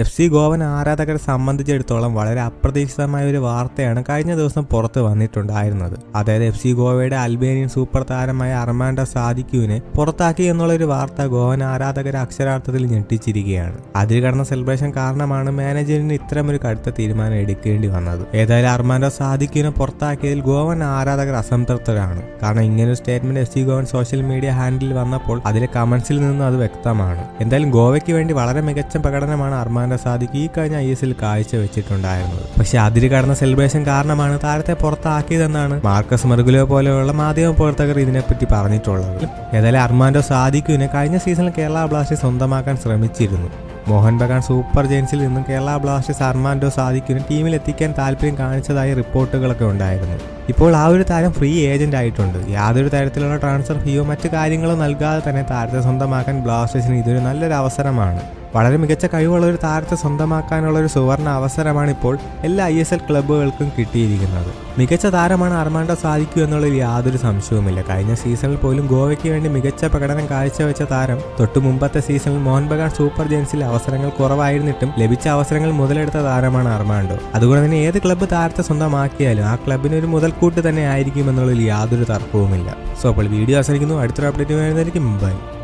F C Goan ആരാധകരെ സംബന്ധിച്ചിടത്തോളം വളരെ അപ്രതീക്ഷിതമായ ഒരു വാർത്തയാണ് കഴിഞ്ഞ ദിവസം പുറത്ത് വന്നിട്ടുണ്ടായിരുന്നത്. അതായത് എഫ് സി ഗോവയുടെ അൽബേനിയൻ സൂപ്പർ താരമായ അർമാൻഡോ സാദിക്കുവിനെ പുറത്താക്കി എന്നുള്ള ഒരു വാർത്ത ഗോവൻ ആരാധകരെ അക്ഷരാർത്ഥത്തിൽ ഞെട്ടിച്ചിരിക്കുകയാണ്. അതിൽ കടന്ന സെലിബ്രേഷൻ കാരണമാണ് മാനേജറിന് ഇത്തരമൊരു കടുത്ത തീരുമാനം എടുക്കേണ്ടി വന്നത്. ഏതായാലും അർമാൻഡോ സാദിക്കുവിനെ പുറത്താക്കിയതിൽ ഗോവൻ ആരാധകർ അസംതൃപ്തരാണ്. കാരണം ഇങ്ങനൊരു statement F C Goan social media handle വന്നപ്പോൾ അതിലെ കമന്റ്സിൽ നിന്ന് അത് വ്യക്തമാണ്. എന്തായാലും ഗോവയ്ക്ക് വേണ്ടി വളരെ മികച്ച പ്രകടനമാണ് അർമാൻഡോ സാധിക്കും. ഈ കഴിഞ്ഞ ഐ എസ് എൽ കാഴ്ചവെച്ചിട്ടുണ്ടായിരുന്നത് പക്ഷെ അതിര് കടന്ന സെലിബ്രേഷൻ കാരണമാണ് താരത്തെ പുറത്താക്കിയതെന്നാണ് മാർക്കസ് മെർഗുലോ പോലെയുള്ള മാധ്യമ പ്രവർത്തകർ ഇതിനെപ്പറ്റി പറഞ്ഞിട്ടുള്ളത്. ഏതായാലും അർമാൻഡോ സാധിക്കും കഴിഞ്ഞ സീസണിൽ കേരള ബ്ലാസ്റ്റേഴ്സ് സ്വന്തമാക്കാൻ ശ്രമിച്ചിരുന്നു. മോഹൻ ബഗാൻ സൂപ്പർ ജെയിൻസിൽ നിന്നും കേരള ബ്ലാസ്റ്റേഴ്സ് അർമാൻഡോ സാദിക്കിന് ടീമിൽ എത്തിക്കാൻ താല്പര്യം കാണിച്ചതായി റിപ്പോർട്ടുകളൊക്കെ ഉണ്ടായിരുന്നു. ഇപ്പോൾ ആ ഒരു താരം ഫ്രീ ഏജന്റ് ആയിട്ടുണ്ട്. യാതൊരു തരത്തിലുള്ള ട്രാൻസ്ഫർ ഫീയോ മറ്റു കാര്യങ്ങളോ നൽകാതെ തന്നെ താരത്തെ സ്വന്തമാക്കാൻ ബ്ലാസ്റ്റേഴ്സിന് ഇതൊരു നല്ലൊരു അവസരമാണ്. വളരെ മികച്ച കഴിവുള്ള ഒരു താരത്തെ സ്വന്തമാക്കാനുള്ള ഒരു സുവർണ അവസരമാണ് ഇപ്പോൾ എല്ലാ ഐ എസ് എൽ ക്ലബ്ബുകൾക്കും കിട്ടിയിരിക്കുന്നത്. മികച്ച താരമാണ് അർമാണ്ടോ സാധിക്കൂ എന്നുള്ളതിൽ യാതൊരു സംശയവുമില്ല. കഴിഞ്ഞ സീസണിൽ പോലും ഗോവയ്ക്ക് വേണ്ടി മികച്ച പ്രകടനം കാഴ്ചവെച്ച താരം തൊട്ടു മുമ്പത്തെ സീസണിൽ മോഹൻ ബഗാൻ സൂപ്പർ ജെയിൻസിൽ അവസരങ്ങൾ കുറവായിരുന്നിട്ടും ലഭിച്ച അവസരങ്ങൾ മുതലെടുത്ത താരമാണ് അർമാണ്ടോ. അതുകൊണ്ട് തന്നെ ഏത് ക്ലബ്ബ് താരത്തെ സ്വന്തമാക്കിയാലും ആ ക്ലബിന് ഒരു മുതൽക്കൂട്ട് തന്നെ ആയിരിക്കും എന്നുള്ളതിൽ യാതൊരു തർക്കവുമില്ല. സോ അപ്പോൾ വീഡിയോ അവസാനിക്കുന്നു. അടുത്തൊരു അപ്ഡേറ്റ് വരുന്നതായിരിക്കും. ബൈ